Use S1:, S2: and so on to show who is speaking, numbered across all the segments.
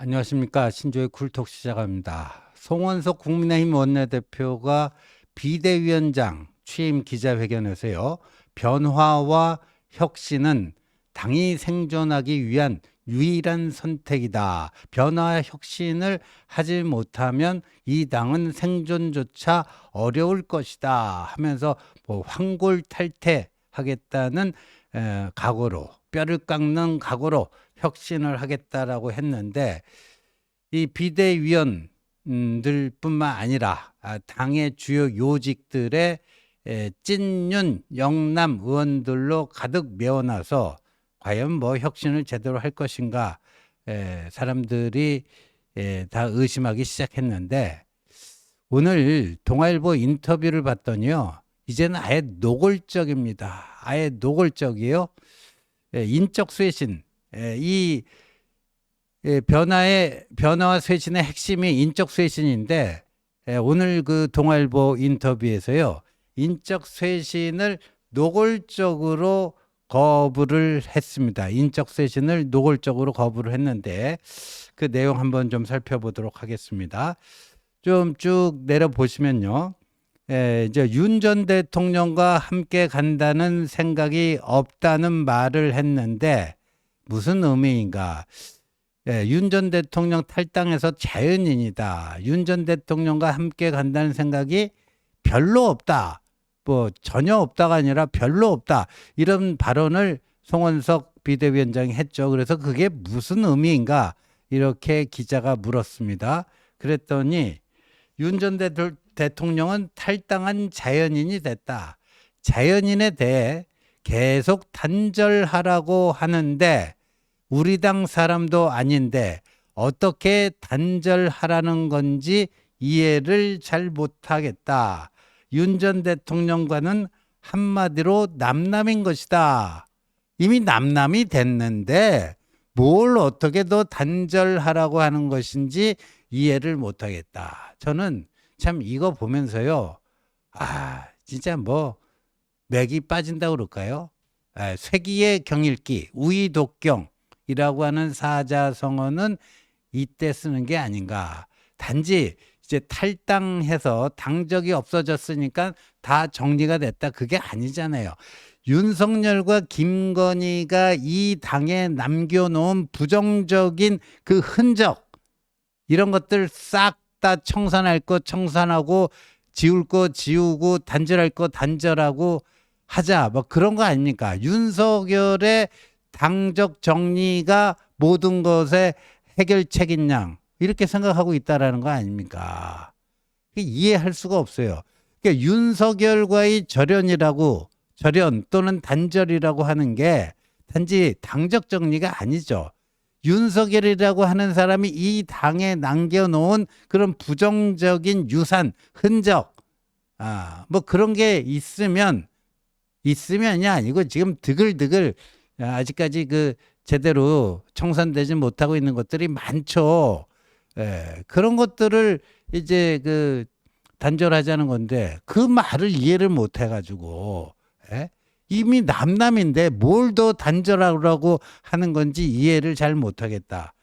S1: 안녕하십니까. 신조의 쿨톡 시작합니다. 송원석 국민의힘 원내대표가 비대위원장 취임 기자회견에서요. 변화와 혁신은 당이 생존하기 위한 유일한 선택이다. 변화와 혁신을 하지 못하면 이 당은 생존조차 어려울 것이다. 하면서 뭐 황골탈퇴하겠다는 에, 각오로 뼈를 깎는 각오로 혁신을 하겠다라고 했는데 이 비대위원들뿐만 아니라 아, 당의 주요 요직들의 에, 찐윤 영남 의원들로 가득 메워놔서 과연 뭐 혁신을 제대로 할 것인가 에, 사람들이 에, 다 의심하기 시작했는데 오늘 동아일보 인터뷰를 봤더니요 이제는 아예 노골적입니다. 아예 노골적이에요. 예, 인적 쇄신 예, 이 예, 변화의 변화와 쇄신의 핵심이 인적 쇄신인데 예, 오늘 그 동아일보 인터뷰에서요 인적 쇄신을 노골적으로 거부를 했습니다. 인적 쇄신을 노골적으로 거부를 했는데 그 내용 한번 좀 살펴보도록 하겠습니다. 좀 쭉 내려 보시면요. 예, 이제 윤 전 대통령과 함께 간다는 생각이 없다는 말을 했는데 무슨 의미인가? 예, 윤 전 대통령 탈당해서 자연인이다. 윤 전 대통령과 함께 간다는 생각이 별로 없다. 뭐 전혀 없다가 아니라 별로 없다. 이런 발언을 송원석 비대위원장이 했죠. 그래서 그게 무슨 의미인가? 이렇게 기자가 물었습니다. 그랬더니 윤 전 대통령은 탈당한 자연인이 됐다. 자연인에 대해 계속 단절하라고 하는데 우리 당 사람도 아닌데 어떻게 단절하라는 건지 이해를 잘 못하겠다. 윤 전 대통령과는 한마디로 남남인 것이다. 이미 남남이 됐는데 뭘 어떻게 더 단절하라고 하는 것인지 이해를 못하겠다. 저는 참 이거 보면서요. 아, 진짜 뭐 맥이 빠진다 그럴까요? 아, 쇠기의 경일기, 우이독경이라고 하는 사자성어는 이때 쓰는 게 아닌가. 단지 이제 탈당해서 당적이 없어졌으니까 다 정리가 됐다. 그게 아니잖아요. 윤석열과 김건희가 이 당에 남겨놓은 부정적인 그 흔적 이런 것들 싹 다 청산할 거 청산하고 지울 거 지우고 단절할 거 단절하고 하자 뭐 그런 거 아닙니까? 윤석열의 당적 정리가 모든 것의 해결책인 양 이렇게 생각하고 있다라는 거 아닙니까? 이해할 수가 없어요. 그러니까 윤석열과의 절연이라고 절연 또는 단절이라고 하는 게 단지 당적 정리가 아니죠. 윤석열이라고 하는 사람이 이 당에 남겨놓은 그런 부정적인 유산, 흔적, 아, 뭐 그런 게 있으면, 있으면이 아니고 지금 드글드글 아직까지 그 제대로 청산되지 못하고 있는 것들이 많죠. 예, 그런 것들을 이제 그 단절하자는 건데 그 말을 이해를 못 해가지고, 예? 이미 남남인데 뭘 더 단절하라고 하는 건지 이해를 잘 못하겠다.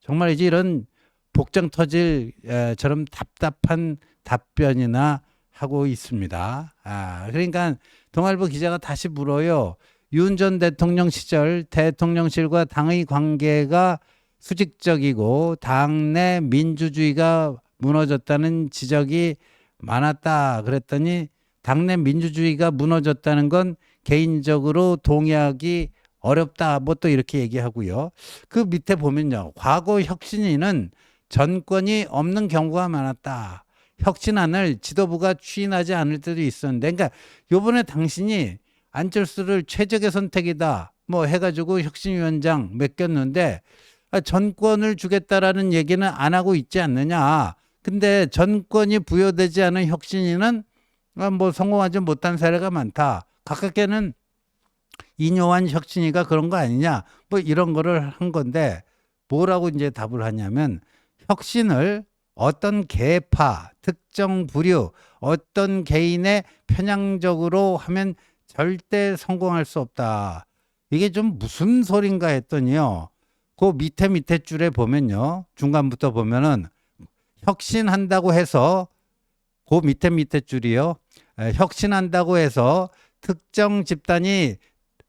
S1: 정말 이제 이런 복장 터질 에, 저런 답답한 답변이나 하고 있습니다. 아, 그러니까 동아일보 기자가 다시 물어요. 윤 전 대통령 시절 대통령실과 당의 관계가 수직적이고 당내 민주주의가 무너졌다는 지적이 많았다. 그랬더니 당내 민주주의가 무너졌다는 건 개인적으로 동의하기 어렵다. 뭐 또 이렇게 얘기하고요. 그 밑에 보면요. 과거 혁신위는 전권이 없는 경우가 많았다. 혁신안을 지도부가 추인하지 않을 때도 있었는데, 그러니까 요번에 당신이 안철수를 최적의 선택이다. 뭐 해가지고 혁신위원장 맡겼는데, 아, 전권을 주겠다라는 얘기는 안 하고 있지 않느냐. 근데 전권이 부여되지 않은 혁신위는 아, 뭐 성공하지 못한 사례가 많다. 가깝게는 이뇨한 혁신이가 그런 거 아니냐 뭐 이런 거를 한 건데 뭐라고 이제 답을 하냐면 혁신을 어떤 계파, 특정 부류, 어떤 개인의 편향적으로 하면 절대 성공할 수 없다. 이게 좀 무슨 소린가 했더니요. 그 밑에 밑에 줄에 보면요. 중간부터 보면은 혁신한다고 해서 그 밑에 밑에 줄이요. 에, 혁신한다고 해서 특정 집단이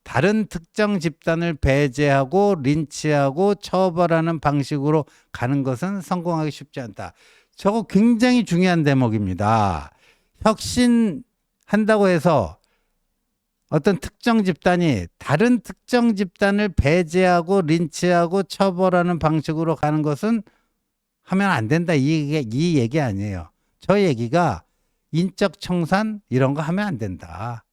S1: 다른 특정 집단을 배제하고 린치하고 처벌하는 방식으로 가는 것은 성공하기 쉽지 않다. 저거 굉장히 중요한 대목입니다. 혁신한다고 해서 어떤 특정 집단이 다른 특정 집단을 배제하고 린치하고 처벌하는 방식으로 가는 것은 하면 안 된다. 이 얘기, 이 얘기 아니에요. 저 얘기가 인적 청산 이런 거 하면 안 된다.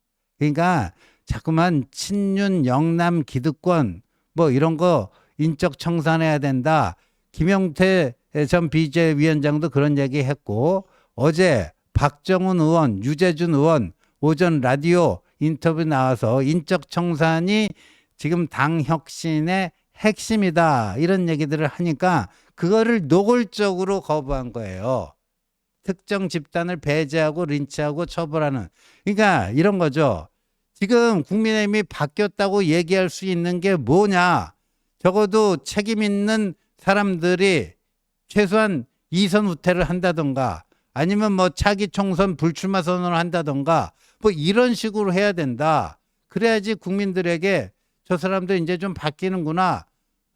S1: 그러니까 자꾸만 친윤, 영남, 기득권 뭐 이런 거 인적 청산해야 된다. 김영태 전 비제위원장도 그런 얘기 했고 어제 박정훈 의원, 유재준 의원 오전 라디오 인터뷰 나와서 인적 청산이 지금 당 혁신의 핵심이다. 이런 얘기들을 하니까 그거를 노골적으로 거부한 거예요. 특정 집단을 배제하고 린치하고 처벌하는. 그러니까 이런 거죠. 지금 국민의힘이 바뀌었다고 얘기할 수 있는 게 뭐냐? 적어도 책임 있는 사람들이 최소한 이선 후퇴를 한다던가 아니면 뭐 차기 총선 불출마 선언을 한다던가 뭐 이런 식으로 해야 된다. 그래야지 국민들에게 저 사람도 이제 좀 바뀌는구나.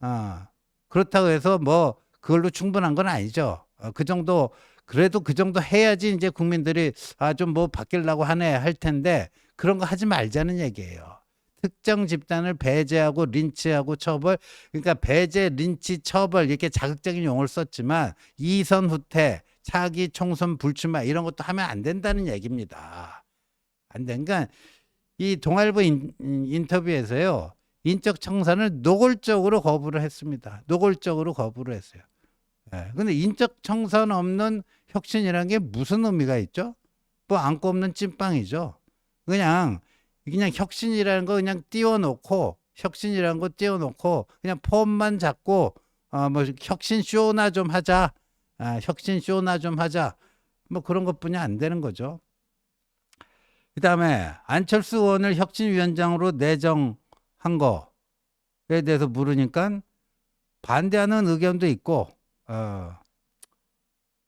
S1: 아, 그렇다고 해서 뭐 그걸로 충분한 건 아니죠. 어, 그 정도 그래도 그 정도 해야지 이제 국민들이 아 좀 뭐 바뀌려고 하네 할 텐데 그런 거 하지 말자는 얘기예요. 특정 집단을 배제하고 린치하고 처벌 그러니까 배제 린치 처벌 이렇게 자극적인 용어를 썼지만 이선 후퇴 차기 총선 불출마 이런 것도 하면 안 된다는 얘기입니다. 안 된. 그러니까 이 동아일보 인, 인터뷰에서요 인적 청산을 노골적으로 거부를 했습니다. 노골적으로 거부를 했어요. 예. 근데 인적 청산 없는 혁신이라는 게 무슨 의미가 있죠? 뭐 안고 없는 찐빵이죠. 그냥 그냥 혁신이라는 거 그냥 띄워놓고 혁신이라는 거 띄워놓고 그냥 폼만 잡고 어 뭐 혁신 쇼나 좀 하자. 아, 혁신 쇼나 좀 하자. 뭐 그런 것뿐이 안 되는 거죠. 그 다음에 안철수 의원을 혁신위원장으로 내정한 거에 대해서 물으니까 반대하는 의견도 있고 어,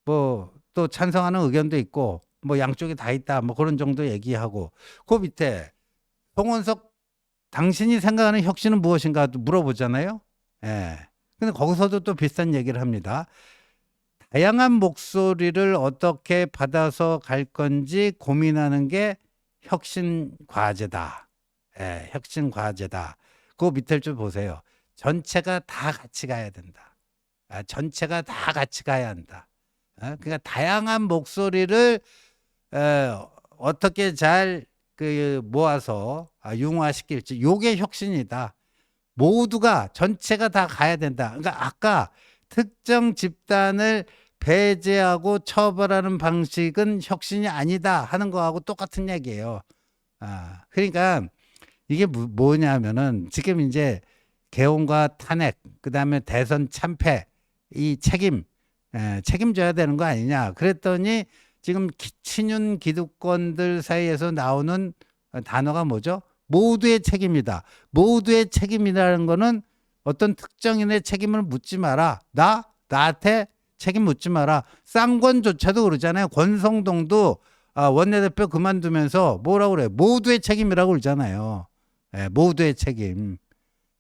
S1: 뭐 또 찬성하는 의견도 있고 뭐 양쪽이 다 있다 뭐 그런 정도 얘기하고 그 밑에 송원석 당신이 생각하는 혁신은 무엇인가 물어보잖아요. 예. 근데 거기서도 또 비슷한 얘기를 합니다. 다양한 목소리를 어떻게 받아서 갈 건지 고민하는 게 혁신 과제다. 예, 혁신 과제다. 그 밑을 좀 보세요. 전체가 다 같이 가야 된다. 아, 전체가 다 같이 가야 한다. 어? 그러니까 다양한 목소리를 어, 어떻게 잘 그 모아서 아, 융화시킬지 요게 혁신이다. 모두가 전체가 다 가야 된다. 그러니까 아까 특정 집단을 배제하고 처벌하는 방식은 혁신이 아니다 하는 거하고 똑같은 얘기예요. 아, 그러니까 이게 뭐- 뭐냐면은 지금 이제 개헌과 탄핵, 그 다음에 대선 참패, 이 책임, 에, 책임져야 되는 거 아니냐. 그랬더니 지금 기- 친윤 기득권들 사이에서 나오는 단어가 뭐죠? 모두의 책임이다. 모두의 책임이라는 거는 어떤 특정인의 책임을 묻지 마라. 나, 나한테 책임 묻지 마라. 쌍권조차도 그러잖아요. 권성동도 아, 원내대표 그만두면서 뭐라고 그래? 모두의 책임이라고 그러잖아요. 예, 모두의 책임.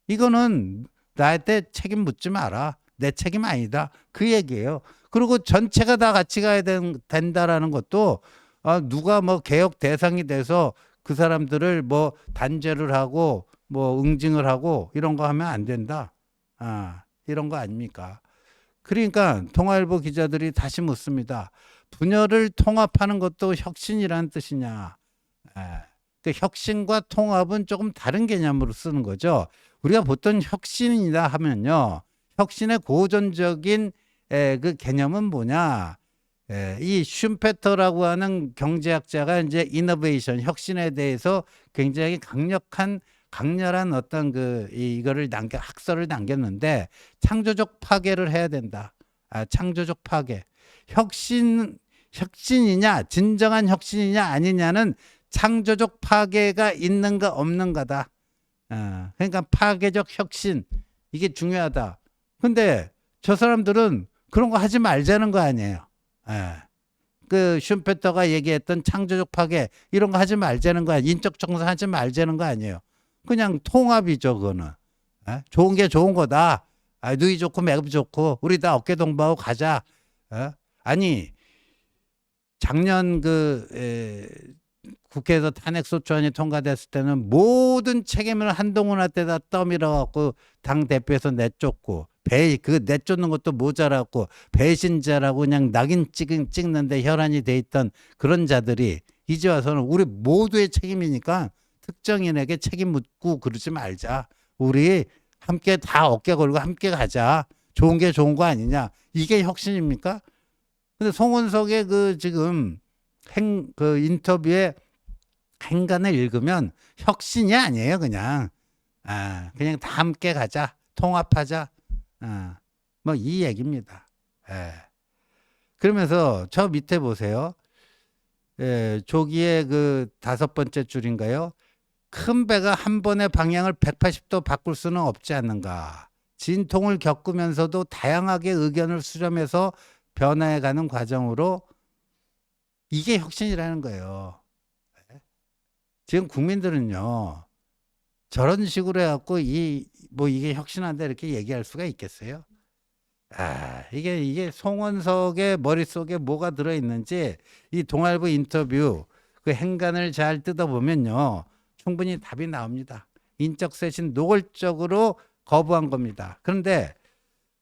S1: 이거는 나한테 책임 묻지 마라. 내 책임 아니다. 그 얘기예요. 그리고 전체가 다 같이 가야 된, 된다라는 것도 아, 누가 뭐 개혁 대상이 돼서 그 사람들을 뭐 단죄를 하고 뭐 응징을 하고 이런 거 하면 안 된다. 아, 이런 거 아닙니까? 그러니까 통화일보 기자들이 다시 묻습니다. 분열을 통합하는 것도 혁신이라는 뜻이냐? 에, 그 혁신과 통합은 조금 다른 개념으로 쓰는 거죠. 우리가 보통 혁신이다 하면요, 혁신의 고전적인 에, 그 개념은 뭐냐? 에, 이 슌페터라고 하는 경제학자가 이제 이노베이션 혁신에 대해서 굉장히 강력한 강렬한 어떤 그 이- 이거를 남겨 학설을 남겼는데 창조적 파괴를 해야 된다. 아, 창조적 파괴. 혁신 혁신이냐 진정한 혁신이냐 아니냐는 창조적 파괴가 있는가 없는가다. 어, 그러니까 파괴적 혁신 이게 중요하다. 근데 저 사람들은 그런 거 하지 말자는 거 아니에요. 예. 그 슈페터가 얘기했던 창조적 파괴 이런 거 하지 말자는 거 아니에요. 인적 청산 하지 말자는 거 아니에요. 그냥 통합이죠, 그거는. 예? 좋은 게 좋은 거다. 아, 누이 좋고 매급 좋고 우리 다 어깨 동무하고 가자. 예? 아니 작년 그 에, 국회에서 탄핵 소추안이 통과됐을 때는 모든 책임을 한동훈한테 다 떠밀어 갖고 당 대표에서 내쫓고 배 그 내쫓는 것도 모자랐고 배신자라고 그냥 낙인 찍, 찍는데 혈안이 돼 있던 그런 자들이 이제 와서는 우리 모두의 책임이니까 특정인에게 책임 묻고 그러지 말자. 우리 함께 다 어깨 걸고 함께 가자. 좋은 게 좋은 거 아니냐. 이게 혁신입니까? 근데 송원석의 그 지금 행 그 인터뷰에 행간을 읽으면 혁신이 아니에요, 그냥. 아, 그냥 다 함께 가자. 통합하자. 아, 뭐이 얘기입니다. 예. 그러면서 저 밑에 보세요. 예, 조기의 그 다섯 번째 줄인가요? 큰 배가 한 번에 방향을 180도 바꿀 수는 없지 않는가. 진통을 겪으면서도 다양하게 의견을 수렴해서 변화해가는 과정으로 이게 혁신이라는 거예요. 예? 지금 국민들은요 저런 식으로 해갖고 이 뭐 이게 혁신한다 이렇게 얘기할 수가 있겠어요? 아 이게 이게 송원석의 머릿속에 뭐가 들어 있는지 이 동아일보 인터뷰 그 행간을 잘 뜯어보면요 충분히 답이 나옵니다. 인적 쇄신 노골적으로 거부한 겁니다. 그런데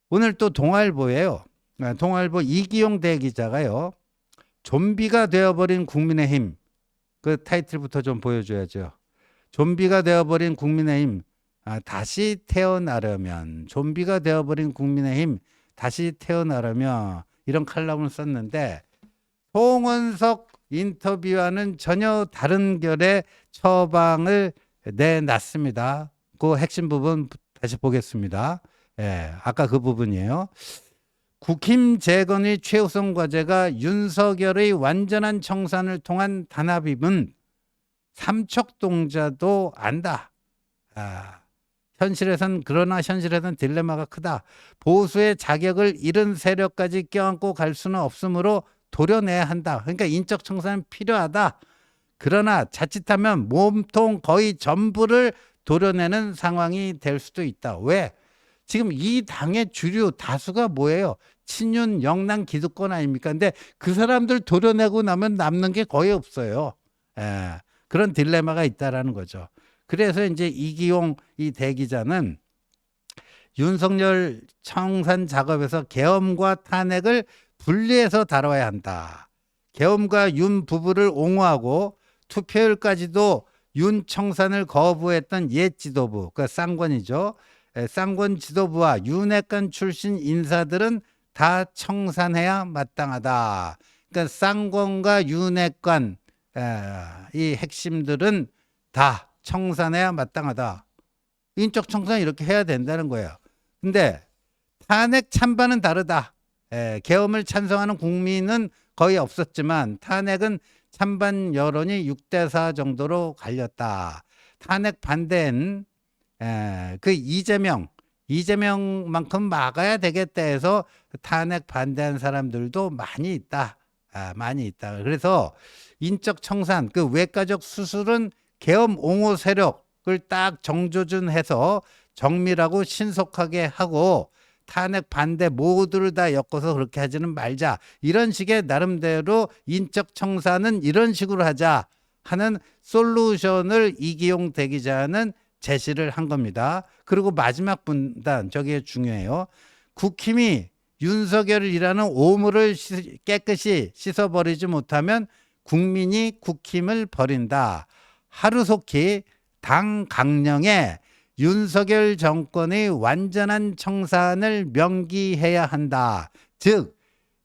S1: 오늘 또 동아일보예요. 아, 동아일보 이기용 대기자가요. 좀비가 되어버린 국민의힘 그 타이틀부터 좀 보여줘야죠. 좀비가 되어버린 국민의힘 아, 다시 태어나려면 좀비가 되어버린 국민의힘 다시 태어나려면 이런 칼럼을 썼는데 송원석 인터뷰와는 전혀 다른 결의 처방을 내놨습니다. 그 핵심 부분 다시 보겠습니다. 예, 아까 그 부분이에요. 국힘 재건의 최우선 과제가 윤석열의 완전한 청산을 통한 단합임은 삼척동자도 안다. 아, 현실에선 그러나 현실에선 딜레마가 크다. 보수의 자격을 잃은 세력까지 껴안고 갈 수는 없으므로 도려내야 한다. 그러니까 인적 청산은 필요하다. 그러나 자칫하면 몸통 거의 전부를 도려내는 상황이 될 수도 있다. 왜? 지금 이 당의 주류 다수가 뭐예요? 친윤 영남 기득권 아닙니까? 근데 그 사람들 도려내고 나면 남는 게 거의 없어요. 예, 그런 딜레마가 있다라는 거죠. 그래서 이제 이기용 이 대기자는 윤석열 청산 작업에서 계엄과 탄핵을 분리해서 다뤄야 한다. 계엄과 윤 부부를 옹호하고 투표율까지도 윤 청산을 거부했던 옛 지도부, 그 쌍권이죠. 에, 쌍권 지도부와 윤핵관 출신 인사들은 다 청산해야 마땅하다. 그러니까 쌍권과 윤핵관 에, 이 핵심들은 다 청산해야 마땅하다. 인적 청산 이렇게 해야 된다는 거예요. 근데 탄핵 찬반은 다르다. 에, 계엄을 찬성하는 국민은 거의 없었지만 탄핵은 찬반 여론이 6대 4 정도로 갈렸다. 탄핵 반대는 에, 그 이재명 이재명만큼 막아야 되겠다 해서 탄핵 반대한 사람들도 많이 있다. 아, 많이 있다. 그래서 인적 청산 그 외과적 수술은 계엄 옹호 세력을 딱 정조준해서 정밀하고 신속하게 하고 탄핵 반대 모두를 다 엮어서 그렇게 하지는 말자. 이런 식의 나름대로 인적 청산은 이런 식으로 하자 하는 솔루션을 이기용 대기자는 제시를 한 겁니다. 그리고 마지막 분단 저게 중요해요. 국힘이 윤석열이라는 오물을 씻- 깨끗이 씻어버리지 못하면 국민이 국힘을 버린다. 하루속히 당 강령에 윤석열 정권의 완전한 청산을 명기해야 한다. 즉,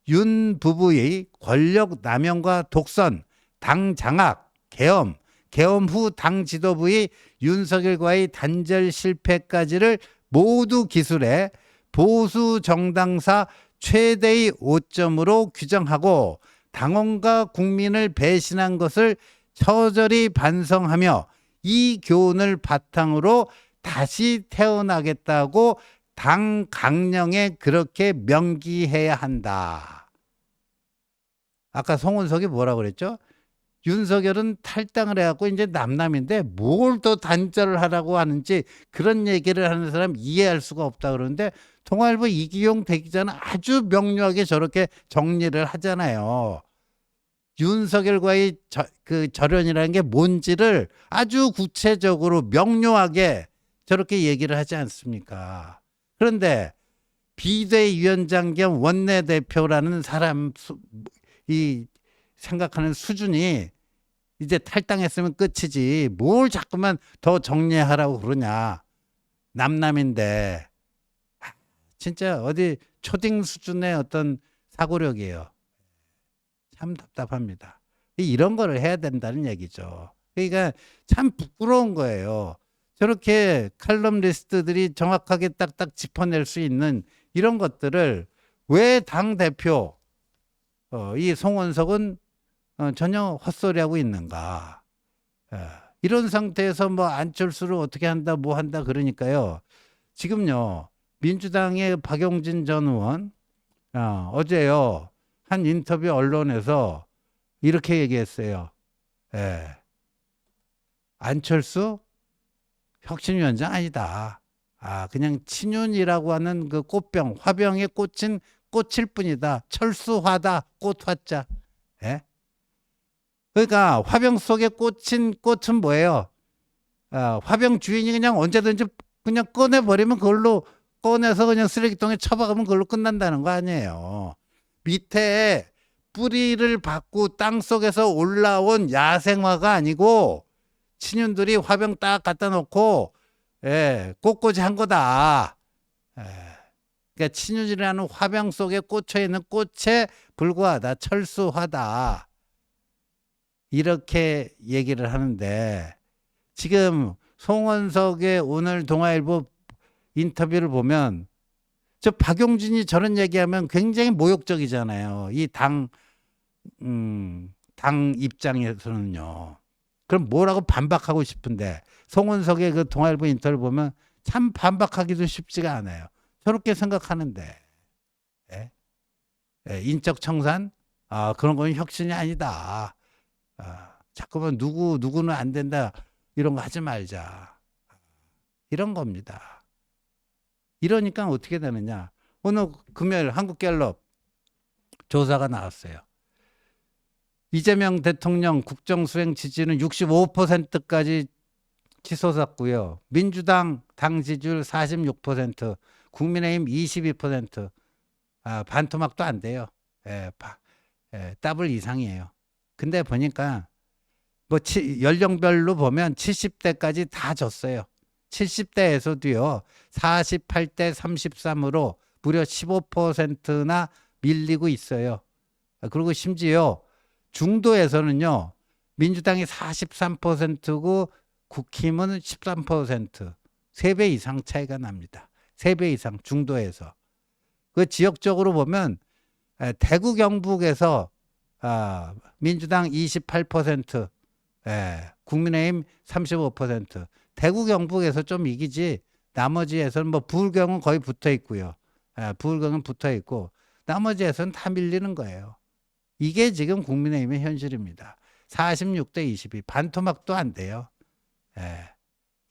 S1: 윤 부부의 권력 남용과 독선, 당 장악, 계엄, 계엄 후 당 지도부의 윤석열과의 단절 실패까지를 모두 기술해 보수 정당사 최대의 오점으로 규정하고 당원과 국민을 배신한 것을 처절히 반성하며 이 교훈을 바탕으로 다시 태어나겠다고 당 강령에 그렇게 명기해야 한다. 아까 송은석이 뭐라고 그랬죠? 윤석열은 탈당을 해갖고 이제 남남인데 뭘 또 단절을 하라고 하는지 그런 얘기를 하는 사람 이해할 수가 없다 그러는데 통일부 이기용 대기자는 아주 명료하게 저렇게 정리를 하잖아요. 윤석열과의 저, 그 절연이라는 게 뭔지를 아주 구체적으로 명료하게 저렇게 얘기를 하지 않습니까? 그런데 비대위원장 겸 원내대표라는 사람 수, 이 생각하는 수준이 이제 탈당했으면 끝이지 뭘 자꾸만 더 정리하라고 그러냐. 남남인데. 아, 진짜 어디 초딩 수준의 어떤 사고력이에요 참 답답합니다 이런 거를 해야 된다는 얘기죠 그러니까 참 부끄러운 거예요 저렇게 칼럼리스트들이 정확하게 딱딱 짚어낼 수 있는 이런 것들을 왜 당 대표 어, 이 송원석은 어, 전혀 헛소리하고 있는가? 예, 이런 상태에서 뭐 안철수를 어떻게 한다, 뭐 한다 그러니까요. 지금요 민주당의 박용진 전 의원 어, 어제요 한 인터뷰 언론에서 이렇게 얘기했어요. 예, 안철수 혁신위원장 아니다. 아 그냥 친윤이라고 하는 그 꽃병 화병에 꽂힌 꽃일 뿐이다. 철수화다. 꽃화자. 예? 그러니까 화병 속에 꽂힌 꽃은 뭐예요? 아, 화병 주인이 그냥 언제든지 그냥 꺼내버리면 그걸로 꺼내서 그냥 쓰레기통에 처박으면 그걸로 끝난다는 거 아니에요. 밑에 뿌리를 받고 땅 속에서 올라온 야생화가 아니고 친윤들이 화병 딱 갖다 놓고 예, 꽃꽂이 한 거다. 예. 그러니까 친윤이라는 화병 속에 꽂혀 있는 꽃에 불과하다. 철수하다. 이렇게 얘기를 하는데 지금 송원석의 오늘 동아일보 인터뷰를 보면 저 박용진이 저런 얘기하면 굉장히 모욕적이잖아요. 이 당, 음, 당 입장에서는요. 그럼 뭐라고 반박하고 싶은데 송원석의 그 동아일보 인터뷰를 보면 참 반박하기도 쉽지가 않아요. 저렇게 생각하는데 예? 예, 인적 청산 아 그런 건 혁신이 아니다. 아, 자꾸만 누구 누구는 안 된다 이런 거 하지 말자. 이런 겁니다. 이러니까 어떻게 되느냐? 오늘 금요일 한국갤럽 조사가 나왔어요. 이재명 대통령 국정수행 지지는 65%까지 치솟았고요. 민주당 당 지지율 46%, 국민의힘 22%, 아, 반토막도 안 돼요. 예, 바, 예, 더블 이상이에요. 근데 보니까 뭐 치, 연령별로 보면 70대까지 다 졌어요. 70대에서도요. 48대 33으로 무려 15%나 밀리고 있어요. 아, 그리고 심지어 중도에서는요. 민주당이 43%고 국힘은 13%. 3배 이상 차이가 납니다. 3배 이상 중도에서. 그 지역적으로 보면 대구 경북에서 아, 민주당 28%, 예, 국민의힘 35%. 대구 경북에서 좀 이기지 나머지에서는 뭐 부울경은 거의 붙어 있고요. 예, 부울경은 붙어 있고 나머지에서는 다 밀리는 거예요. 이게 지금 국민의힘의 현실입니다. 46대 22 반토막도 안 돼요. 예.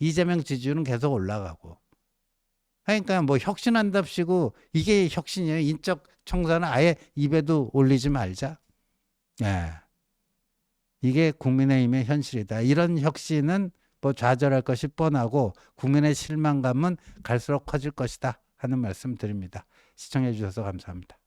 S1: 이재명 지지율은 계속 올라가고. 그러니까 뭐 혁신한답시고 이게 혁신이에요. 인적 청산은 아예 입에도 올리지 말자. 예. 이게 국민의힘의 현실이다. 이런 혁신은 뭐 좌절할 것이 뻔하고 국민의 실망감은 갈수록 커질 것이다 하는 말씀 드립니다. 시청해 주셔서 감사합니다.